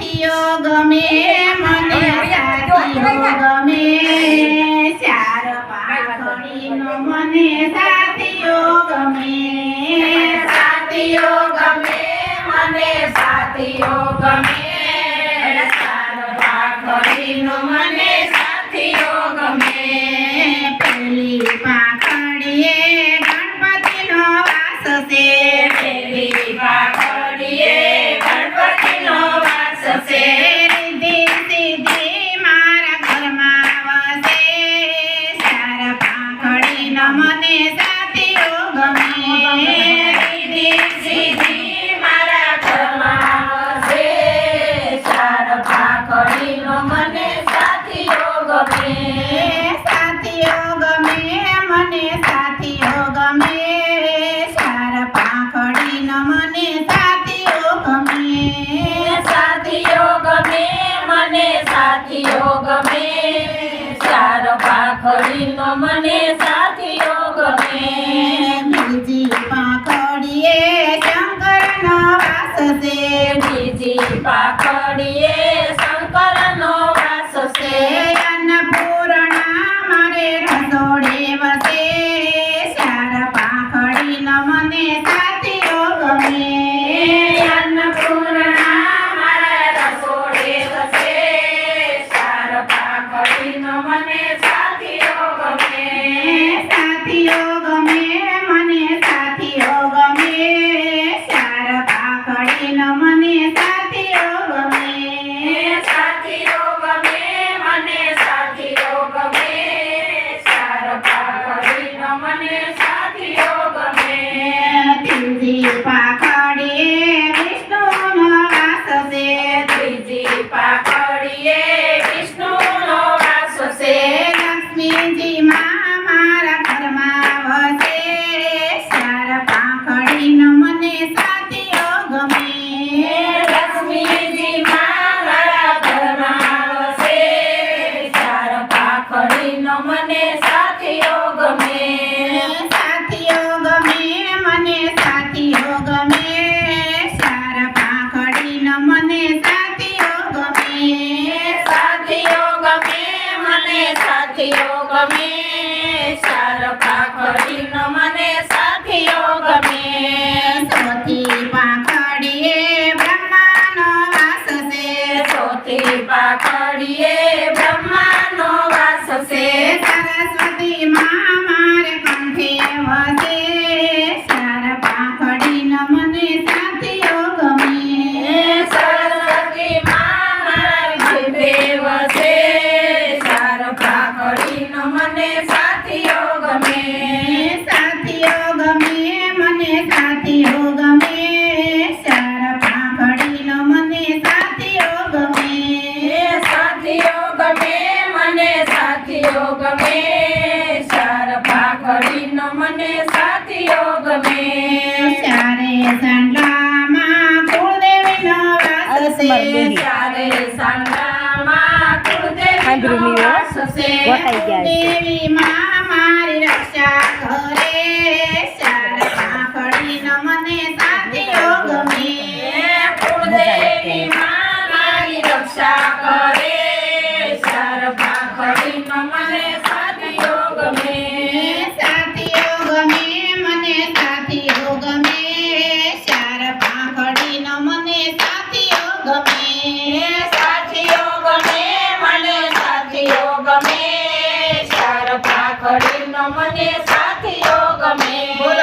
સાથીઓ ગમે મને સાથીઓ ગમે ચાર પાંખડીનો મને સાથીઓ ગમે. સાથીઓ ગમે મને સાથીઓ ગમે. ચાર પાંખડીનો મને મને સાથીઓ ગમે બીજી પાખડીએ શંકરનો વાસ છે. બીજી પાખડીએ શંકરનો લક્ષ્મીજી મા મારા ઘરમાં વસે. સાર પાંખડીનો મને સાથીઓ ગમે લક્ષ્મીજી મા તળીએ બ્રહ્માનો વાસ. છે સરસ્વતી મા મારે કંઠે વસે. મને સાથીઓ ગમે. ચારે સાંડલામાં કુળદેવી નવરાશે ચારે દેવી માં મારા ભાખડીનો મને સાથીઓ ગમે.